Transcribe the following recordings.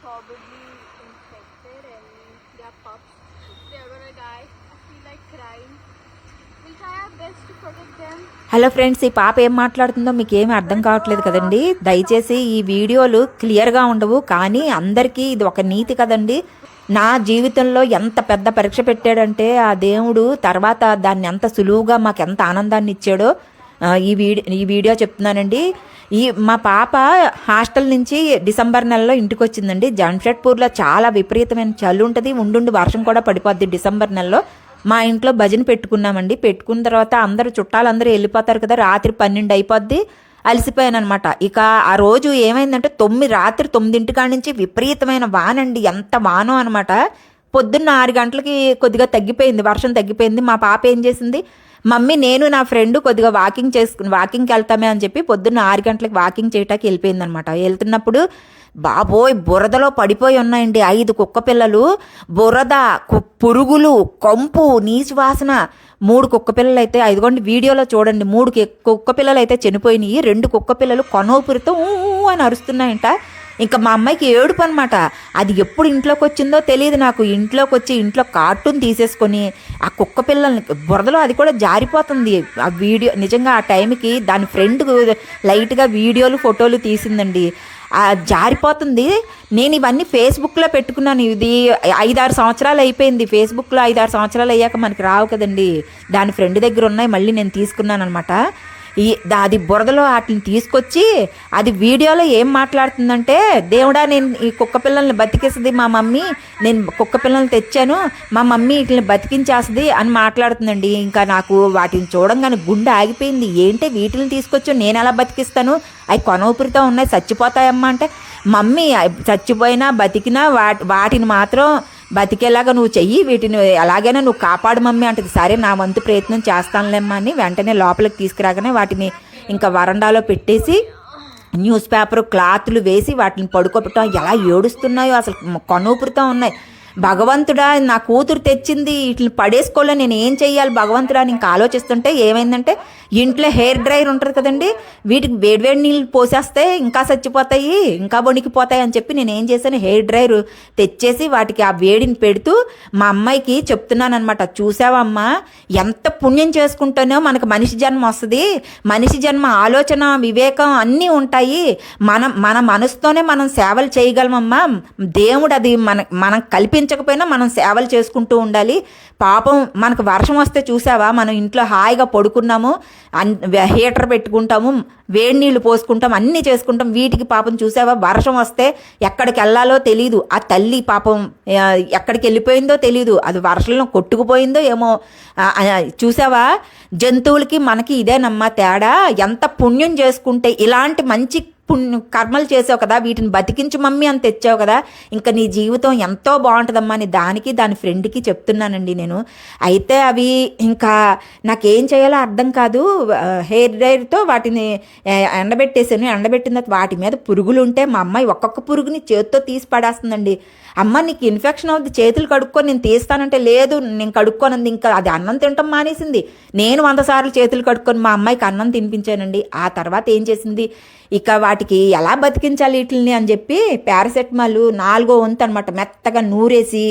probably infected and they're pups. They're gonna die. I feel like crying. Hello friends ఈ పాప ఏం మాట్లాడుతుందో మీకు ఏమీ అర్థం కావట్లేదు కదండి దయచేసి ఈ వీడియోలు క్లియర్గా ఉండవు కానీ అందరికీ ఇది ఒక నీతి కదండి నా జీవితంలో ఎంత పెద్ద పరీక్ష పెట్టాడంటే ఆ దేవుడు తర్వాత దాన్ని ఎంత సులువుగా మాకు ఎంత ఆనందాన్ని ఇచ్చాడో ఈ వీడియో ఈ వీడియో చెప్తున్నానండి. ఈ మా పాప హాస్టల్ నుంచి డిసెంబర్ నెలలో ఇంటికి వచ్చిందండి జంషెడ్పూర్లో చాలా విపరీతమైన చలి ఉంటుంది ఉండుండి వర్షం కూడా పడిపోద్ది డిసెంబర్ నెలలో. మా ఇంట్లో భజన పెట్టుకున్నామండి. పెట్టుకున్న తర్వాత అందరూ చుట్టాలందరూ వెళ్ళిపోతారు కదా రాత్రి పన్నెండు అయిపోద్ది. అలసిపోయాను అనమాట ఇక ఆ రోజు ఏమైందంటే తొమ్మిది రాత్రి తొమ్మిదింటి కాడి నుంచి విపరీతమైన వానండి. ఎంత వానో అనమాట పొద్దున్న ఆరు గంటలకి కొద్దిగా తగ్గిపోయింది వర్షం తగ్గిపోయింది. మా పాప ఏం చేసింది మమ్మీ నేను నా ఫ్రెండ్ కొద్దిగా వాకింగ్ చేసుకుని వాకింగ్కి వెళ్తామే అని చెప్పి పొద్దున్న ఆరు గంటలకు వాకింగ్ చేయటానికి వెళ్ళిపోయింది అనమాట వెళ్తున్నప్పుడు బాబోయ్ బురదలో పడిపోయి ఉన్నాయండి ఐదు కుక్క పిల్లలు. బురద పురుగులు కంపు నీచు వాసన. మూడు కుక్క పిల్లలు అయితే ఐదుగోండి వీడియోలో చూడండి. మూడు కుక్క పిల్లలు అయితే చనిపోయినాయి. రెండు కుక్క పిల్లలు కొనోపురితో ఊ అని అరుస్తున్నాయంట. ఇంకా మా అమ్మాయికి ఏడుపు అనమాట అది ఎప్పుడు ఇంట్లోకి వచ్చిందో తెలియదు నాకు. ఇంట్లోకి వచ్చి ఇంట్లో కార్టూన్ తీసేసుకొని ఆ కుక్క పిల్లల్ని బురదలో అది కూడా జారిపోతుంది. ఆ వీడియో నిజంగా ఆ టైంకి దాని ఫ్రెండ్ లైట్గా వీడియోలు ఫోటోలు తీసిందండి. ఆ జారిపోతుంది. నేను ఇవన్నీ ఫేస్బుక్లో పెట్టుకున్నాను. ఇది ఐదారు సంవత్సరాలు అయిపోయింది. ఫేస్బుక్లో ఐదారు సంవత్సరాలు అయ్యాక మనకి రావు కదండి. దాని ఫ్రెండ్ దగ్గర ఉన్నాయి. మళ్ళీ నేను తీసుకున్నాను అనమాట ఈ అది బురదలో వాటిని తీసుకొచ్చి అది వీడియోలో ఏం మాట్లాడుతుందంటే దేవుడా నేను ఈ కుక్క పిల్లల్ని బతికేస్తుంది మా మమ్మీ నేను కుక్క పిల్లల్ని తెచ్చాను మా మమ్మీ వీటిని బతికించేస్తుంది అని మాట్లాడుతుందండి. ఇంకా నాకు వాటిని చూడంగానే గుండె ఆగిపోయింది. ఏంటి వీటిని తీసుకొచ్చి నేను ఎలా బతికిస్తాను? అవి కొనవుపురితో ఉన్నాయి చచ్చిపోతాయమ్మా అంటే మమ్మీ చచ్చిపోయినా బతికినా వాటి వాటిని మాత్రం బతికేలాగా నువ్వు చెయ్యి వీటిని ఎలాగైనా నువ్వు కాపాడు మమ్మీ అంటది. సరే నా వంతు ప్రయత్నం చేస్తానులేమ్మా అని వెంటనే లోపలికి తీసుకురాగానే వాటిని ఇంకా వరండాలో పెట్టేసి న్యూస్ పేపర్ క్లాత్లు వేసి వాటిని పడుకోబెట్టడం. ఎలా ఏడుస్తున్నాయో అసలు కనూపురుతో ఉన్నాయి. భగవంతుడా నా కూతురు తెచ్చింది వీటిని పడేసుకోలే నేను ఏం చెయ్యాలి? భగవంతుడా అని ఇంకా ఆలోచిస్తుంటే ఏమైందంటే ఇంట్లో హెయిర్ డ్రైయర్ ఉంటుంది కదండి వీటికి వేడివేడి నీళ్ళు పోసేస్తే ఇంకా చచ్చిపోతాయి ఇంకా వణికిపోతాయి అని చెప్పి నేను ఏం చేశాను హెయిర్ డ్రైయర్ తెచ్చేసి వాటికి ఆ వేడిని పెడుతూ మా అమ్మాయికి చెప్తున్నాను అనమాట చూసావమ్మా ఎంత పుణ్యం చేసుకుంటేనో మనకు మనిషి జన్మ వస్తుంది మనిషి జన్మ ఆలోచన వివేకం అన్నీ ఉంటాయి. మనం మన మనసుతోనే మనం సేవలు చేయగలమమ్మా. దేవుడు అది మన మనం కల్పించ కల్పించకపోయినా మనం సేవలు చేసుకుంటూ ఉండాలి. పాపం మనకు వర్షం వస్తే చూసావా? మనం ఇంట్లో హాయిగా పడుకున్నాము అన్ హీటర్ పెట్టుకుంటాము వేడి నీళ్ళు పోసుకుంటాం అన్నీ చేసుకుంటాం. వీటికి పాపం చూసావా? వర్షం వస్తే ఎక్కడికి వెళ్ళాలో తెలియదు ఆ తల్లి పాపం ఎక్కడికి వెళ్ళిపోయిందో తెలియదు అది వర్షంలో కొట్టుకుపోయిందో ఏమో చూసావా? జంతువులకి మనకి ఇదేనమ్మా తేడా. ఎంత పుణ్యం చేసుకుంటే ఇలాంటి మంచి పుణ్య కర్మలు చేసావు కదా వీటిని బతికించు మమ్మీ అని తెచ్చావు కదా ఇంకా నీ జీవితం ఎంతో బాగుంటుందమ్మా అని దానికి దాని ఫ్రెండ్కి చెప్తున్నానండి నేను. అయితే అవి ఇంకా నాకేం చేయాలో అర్థం కాదు. హెయిర్ డ్రైర్తో వాటిని ఎండబెట్టేసాను. ఎండబెట్టిన తర్వాత వాటి మీద పురుగులు ఉంటే మా అమ్మాయి ఒక్కొక్క పురుగుని చేతితో తీసి పడేస్తుందండి. అమ్మ నీకు ఇన్ఫెక్షన్ అవుతుంది చేతులు కడుక్కొని నేను తీస్తానంటే లేదు నేను కడుక్కోనంది ఇంకా అది అన్నం తినటం మానేసింది. నేను వంద సార్లు చేతులు కడుక్కొని మా అమ్మాయికి అన్నం తినిపించానండి. ఆ తర్వాత ఏం చేసింది? ఇక వాటికి ఎలా బతికించాలి వీటిని అని చెప్పి పారాసెటమాల్ నాలుగో వంతు అనమాట మెత్తగా నూరేసి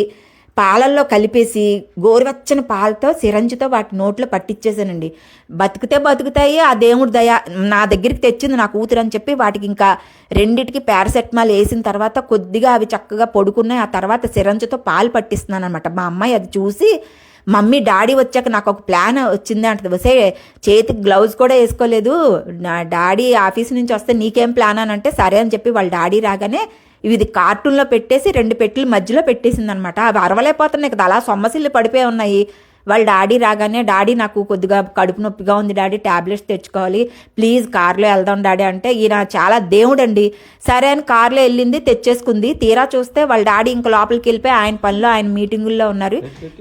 పాలల్లో కలిపేసి గోరువెచ్చని పాలతో సిరంజితో వాటి నోట్లో పట్టించేసానండి బతికితే బతుకుతాయి ఆ దేవుడి దయ నా దగ్గరికి తెచ్చింది నా కూతురు అని చెప్పి వాటికి ఇంకా రెండిటికి పారాసెటమాల్ వేసిన తర్వాత కొద్దిగా అవి చక్కగా పడుకున్నాయి. ఆ తర్వాత సిరంజితో పాలు పట్టిస్తున్నాను అనమాట మా అమ్మాయి అది చూసి మమ్మీ డాడీ వచ్చాక నాకు ఒక ప్లాన్ వచ్చింది అంటది. వసే చేతికి గ్లౌజ్ కూడా వేసుకోలేదు. నా డాడీ ఆఫీస్ నుంచి వస్తే నీకేం ప్లాన్ అని అంటే సరే అని చెప్పి వాళ్ళ డాడీ రాగానే ఇది కార్టూన్లో పెట్టేసి రెండు పెట్టెలు మధ్యలో పెట్టేసింది అనమాట అవి అరవలేకపోతున్నాయి కదా అలా సొమ్మసిల్లు పడిపోయి ఉన్నాయి. వాళ్ళ డాడీ రాగానే డాడీ నాకు కొద్దిగా కడుపు నొప్పిగా ఉంది డాడీ ట్యాబ్లెట్స్ తెచ్చుకోవాలి. ప్లీజ్ కార్లో వెళ్దాం డాడీ. అంటే ఈయన చాలా దేవుడండి. సరే అని కార్లో వెళ్ళింది తెచ్చేసుకుంది. తీరా చూస్తే వాళ్ళ డాడీ ఇంకా లోపలికి వెళ్ళిపోయి ఆయన పనిలో ఆయన మీటింగుల్లో ఉన్నారు.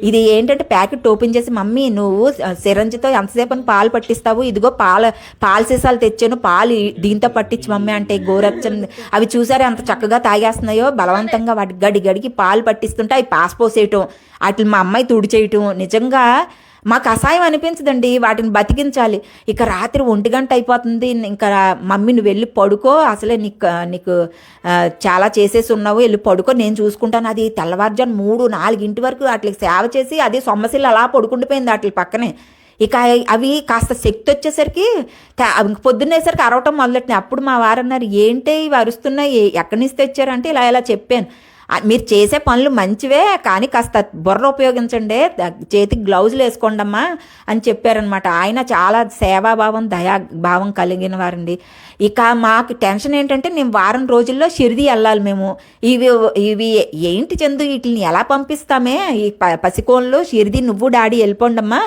ఇది ఏంటంటే ప్యాకెట్ ఓపెన్ చేసి మమ్మీ నువ్వు సిరంజితో ఎంతసేపు అని పాలు పట్టిస్తావు? ఇదిగో పాల పాల సీసాలు తెచ్చాను పాలు దీంతో పట్టించి మమ్మీ అంటే గోరచ్చని అవి చూసారే ఎంత చక్కగా తాగేస్తున్నాయో? బలవంతంగా వాటి గడి గడికి పాలు పట్టిస్తుంటే అవి పాస్ పోసేయటం. అట్లా మా అమ్మాయి తుడిచేయటం. నిజంగా నిజంగా మాకు అసహాయం అనిపించదండి. వాటిని బతికించాలి. ఇక రాత్రి ఒంటి గంట అయిపోతుంది. ఇంకా మమ్మీ నువ్వు వెళ్ళి పడుకో. అసలే నీకు నీకు చాలా చేసేసి ఉన్నావు. వెళ్ళి పడుకో. నేను చూసుకుంటాను. అది తెల్లవారుజాను మూడు నాలుగింటి వరకు వాటికి సేవ చేసి అది సొమ్మసిల్లు అలా పడుకుండిపోయింది వాటి పక్కనే. ఇక అవి కాస్త శక్తి వచ్చేసరికి పొద్దున్నేసరికి అరవటం మొదలెట్టినాయి. అప్పుడు మా వారు అన్నారు ఏంటి ఇవి అరుస్తున్నాయి? ఎక్కడి నుంచి తెచ్చారంటే? ఇలా ఇలా చెప్పాను. మీరు చేసే పనులు మంచివే కానీ కాస్త బుర్ర ఉపయోగించండి. చేతికి గ్లౌజులు వేసుకోండి అమ్మా అని చెప్పారనమాట. ఆయన చాలా సేవాభావం దయా భావం కలిగిన వారండి. ఇక మాకు టెన్షన్ ఏంటంటే నేను వారం రోజుల్లో షిరిడి వెళ్ళాలి మేము. ఇవి ఇవి ఏంటి చందు వీటిని ఎలా పంపిస్తామే? ఈ ప పసికోన్లు షిరిడి నువ్వు డాడీ వెళ్ళిపోండమ్మా.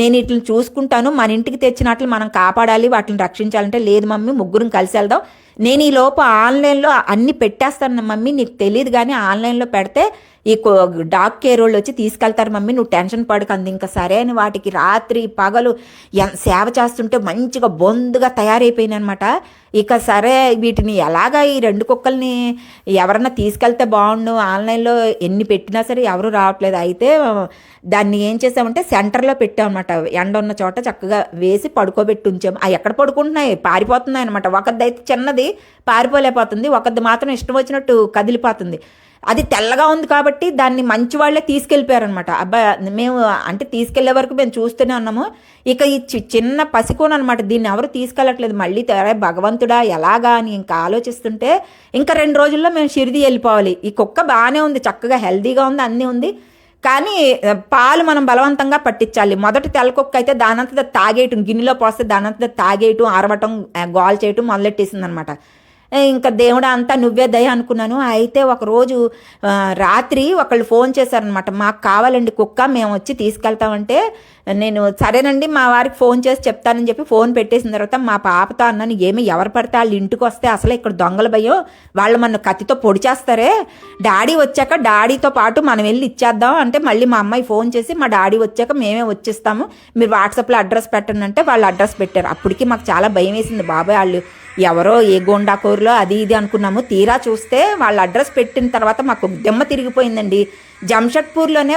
నేను వీటిని చూసుకుంటాను. మన ఇంటికి తెచ్చినట్లు మనం కాపాడాలి వాటిని రక్షించాలంటే లేదు మమ్మీ ముగ్గురం కలిసి వెళ్దాం. నేను ఈ లోపు ఆన్లైన్లో అన్ని పెట్టేస్తాను మమ్మీ నీకు తెలియదు కానీ ఆన్లైన్లో పెడితే ఈ కో- డాగ్ కేర్ వాళ్ళు వచ్చి తీసుకెళ్తారు మమ్మీ నువ్వు టెన్షన్ పడకంది ఇంకా సరే అని వాటికి రాత్రి పగలు సేవ చేస్తుంటే మంచిగా బొందుగా తయారైపోయినాయి అనమాట ఇక సరే వీటిని ఎలాగా ఈ రెండు కుక్కల్ని ఎవరన్నా తీసుకెళ్తే బాగుండు ఆన్లైన్లో ఎన్ని పెట్టినా సరే ఎవరు రావట్లేదు. అయితే దాన్ని ఏం చేసామంటే సెంటర్లో పెట్టామన్నమాట. ఎండ ఉన్న చోట చక్కగా వేసి పడుకోబెట్టి ఉంచాము. అవి ఎక్కడ పడుకుంటున్నాయి? పారిపోతున్నాయి అనమాట ఒకది అయితే చిన్నది పారిపోలేకపోతుంది ఒకది మాత్రం ఇష్టం వచ్చినట్టు కదిలిపోతుంది. అది తెల్లగా ఉంది కాబట్టి దాన్ని మంచి వాళ్ళే తీసుకెళ్ళిపోయారనమాట అబ్బా మేము అంటే తీసుకెళ్ళే వరకు మేము చూస్తూనే ఉన్నాము. ఇక ఈ చి- చిన్న పసికోన అనమాట దీన్ని ఎవరు తీసుకెళ్ళట్లేదు. మళ్ళీ తెరే భగవంతుడా ఎలాగా అని ఇంకా ఆలోచిస్తుంటే ఇంకా రెండు రోజుల్లో మేము షిరిడి వెళ్ళిపోవాలి. ఈ కుక్క బాగానే ఉంది చక్కగా హెల్దీగా ఉంది అన్నీ ఉంది. కానీ పాలు మనం బలవంతంగా పట్టించాలి. మొదటి తెల్లకొక్క అయితే దానంతట తాగేయటం గిన్నెలో పోస్తే దానంతట తాగేయటం ఆరవటం గోల్ చేయటం మొదలెట్టేసింది అనమాట ఇంకా దేవుడు అంతా నువ్వే దయ అనుకున్నాను. అయితే ఒకరోజు రాత్రి ఒకళ్ళు ఫోన్ చేశారనమాట మాకు కావాలండి కుక్క మేము వచ్చి తీసుకెళ్తామంటే నేను సరేనండి మా వారికి ఫోన్ చేసి చెప్తానని చెప్పి ఫోన్ పెట్టేసిన తర్వాత మా పాపతో అన్నాను ఏమి ఎవరు పడితే వాళ్ళు ఇంటికి వస్తే అసలు ఇక్కడ దొంగల భయం. వాళ్ళు మన కత్తితో పొడి చేస్తారే. డాడీ వచ్చాక డాడీతో పాటు మనం వెళ్ళి ఇచ్చేద్దాం అంటే మళ్ళీ మా అమ్మాయి ఫోన్ చేసి మా డాడీ వచ్చాక మేమే వచ్చేస్తాము. మీరు వాట్సాప్లో అడ్రస్ పెట్టండి అంటే వాళ్ళు అడ్రస్ పెట్టారు. అప్పటికి మాకు చాలా భయం వేసింది. బాబాయ్ వాళ్ళు ఎవరో ఏ గోండాకూరులో అది ఇది అనుకున్నాము తీరా చూస్తే వాళ్ళ అడ్రస్ పెట్టిన తర్వాత మాకు దెమ్మ తిరిగిపోయిందండి. జంషెడ్పూర్లోనే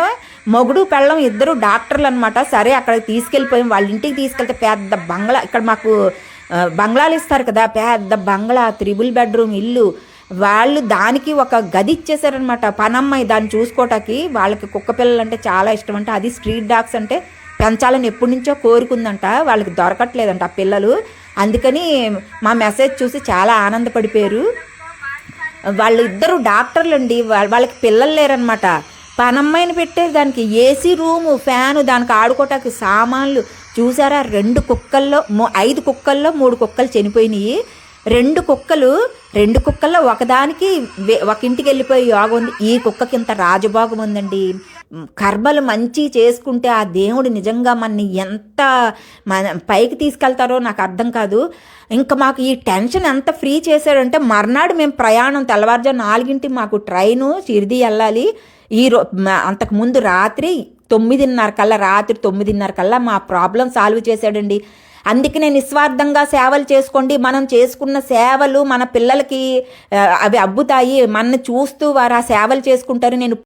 మొగుడు పెళ్ళం ఇద్దరు డాక్టర్లు అనమాట సరే అక్కడికి తీసుకెళ్ళిపోయాం. వాళ్ళ ఇంటికి తీసుకెళ్తే పెద్ద బంగ్లా ఇక్కడ మాకు బంగ్లాలు ఇస్తారు కదా పెద్ద బంగ్లా త్రిబుల్ బెడ్రూమ్ ఇల్లు. వాళ్ళు దానికి ఒక గది ఇచ్చేసారనమాట పనమ్మాయి దాన్ని చూసుకోవటానికి వాళ్ళకి కుక్క పిల్లలు అంటే చాలా ఇష్టం అంటే. అది స్ట్రీట్ డాగ్స్ అంటే పెంచాలని ఎప్పటి నుంచో కోరుకుందంట. వాళ్ళకి దొరకట్లేదంట ఆ పిల్లలు. అందుకని మా మెసేజ్ చూసి చాలా ఆనందపడిపోయారు. వాళ్ళు ఇద్దరు డాక్టర్లు అండి వాళ్ళకి పిల్లలు లేరనమాట పనమ్మాయిని పెట్టే దానికి ఏసీ రూము ఫ్యాను దానికి ఆడుకోవటానికి సామాన్లు. చూసారా? రెండు కుక్కల్లో ఐదు కుక్కల్లో మూడు కుక్కలు చనిపోయినాయి. రెండు కుక్కలు రెండు కుక్కల్లో ఒకదానికి ఒక ఇంటికి వెళ్ళిపోయి యోగం ఉంది. ఈ కుక్కకి ఇంత రాజభోగం ఉందండి. కర్మలు మంచి చేసుకుంటే ఆ దేవుడు నిజంగా మనని ఎంత మన పైకి తీసుకెళ్తారో నాకు అర్థం కాదు. ఇంకా మాకు ఈ టెన్షన్ ఎంత ఫ్రీ చేశాడంటే మర్నాడు మేము ప్రయాణం తెల్లవారుజాము నాలుగింటి మాకు ట్రైను షిరిడి వెళ్ళాలి. ఈ రో అంతకుముందు అంతకు ముందు రాత్రి తొమ్మిదిన్నర కల్లా రాత్రి తొమ్మిదిన్నర కల్లా మా ప్రాబ్లం సాల్వ్ చేశాడండి. అందుకనే నిస్వార్థంగా సేవలు చేసుకోండి. మనం చేసుకున్న సేవలు మన పిల్లలకి అవి అబ్బుతాయి. మనని చూస్తూ వారు ఆ సేవలు చేసుకుంటారు. నేను